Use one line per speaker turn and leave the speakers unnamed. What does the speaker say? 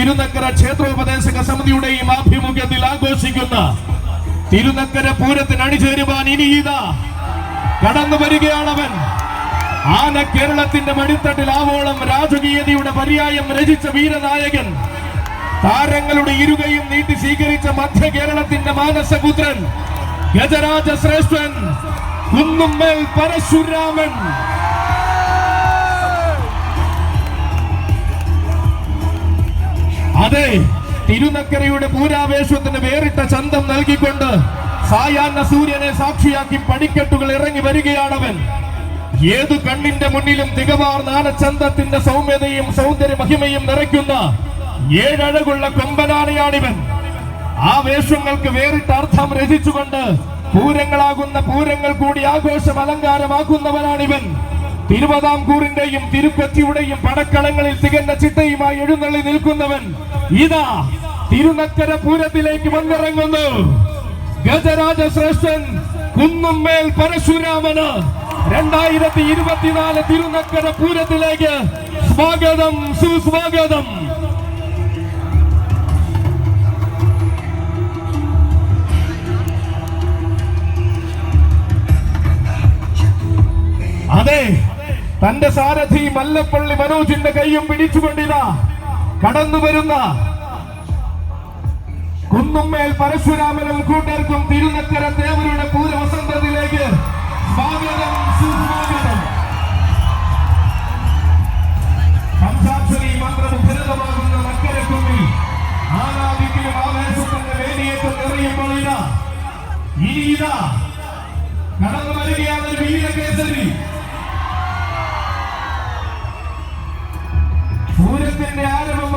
തിരുനക്കര ക്ഷേത്രോപദേശക സമിതിയുടെയും ആഭിമുഖ്യത്തിൽ ആഘോഷിക്കുന്ന തിരുനക്കര പൂരത്തിന് അണിചേരുവാൻ ഇനി ഇതാ കടന്നു വരികയാണവൻ ആന കേരളത്തിന്റെ മടിത്തട്ടിൽ ആവോളം രാജകീയതയുടെ പര്യായം രചിച്ച വീരനായകൻ. താരങ്ങളുടെ ഇരുകയും നീട്ടി സ്വീകരിച്ച മധ്യ കേരളത്തിന്റെ മാനസപുത്രൻ ഗജരാജ ശ്രേഷ്ഠൻ കുന്നുമ്മേൽ പരശുരാമൻ. അതെ തിരുനക്കരയുടെ പൂരാവേശത്തിന് വേറിട്ട ചന്തം നൽകിക്കൊണ്ട് സായാഹ്ന സൂര്യനെ സാക്ഷിയാക്കി പടിക്കെട്ടുകൾ ഇറങ്ങി വരികയാണവൻ. ഏതു കണ്ണിന്റെ മുന്നിലും തികവാർ ആനച്ചന്തത്തിന്റെ സൗമ്യതയും സൗന്ദര്യ മഹിമയും നിറയ്ക്കുന്ന ഏഴഴകുള്ള കൊമ്പനാനയാണിവൻ ആ വേഷങ്ങൾക്ക് വേറിട്ട അർത്ഥം രചിച്ചുകൊണ്ട് പൂരങ്ങളാകുന്ന പൂരങ്ങൾ കൂടി ആഘോഷം അലങ്കാരമാക്കുന്നവനാണിവൻ. തിരുവിതാംകൂറിന്റെയും തിരുക്കൊച്ചിയുടെയും പടക്കളങ്ങളിൽ തികഞ്ഞ ചിട്ടയുമായി എഴുന്നള്ളി നിൽക്കുന്നവൻ. ഇതാ തിരുനക്കര പൂരത്തിലേക്ക് വന്നിറങ്ങുന്നു. ഗജരാജ ശ്രേഷ്ഠൻ കുന്നുമ്മേൽ പരശുരാമന് രണ്ടായിരത്തി ഇരുപത്തിനാല് തിരുനക്കര പൂരത്തിലേക്ക് സ്വാഗതം സുസ്വാഗതം. അതെ തന്റെ സാരഥി മല്ലപ്പള്ളി മനോജിന്റെ കൈയും പിടിച്ചുകൊണ്ടിതാ. കടന്നു വരുന്ന കുന്നുമ്മേൽ പരശുരാമനും കൂട്ടർക്കും തിരുനക്കര ദേവരുടെ പൂരവസന്തത്തിലേക്ക് സ്വാഗതം സുസ്വാഗതം. പഞ്ചാക്ഷരി മന്ത്രമുഖരിതമാകുന്ന നക്കരക്കുന്നിൽ ആരാധിക്കുകയും ആവേശത്തിന്റെ വേദിയേറ്റം എറിയുമ്പോൾ ഇതാ. ഇനി ഇതാ. കടന്നു വരികയാണ് വീരകേസരി. പൂരത്തിന്റെ ആരംഭം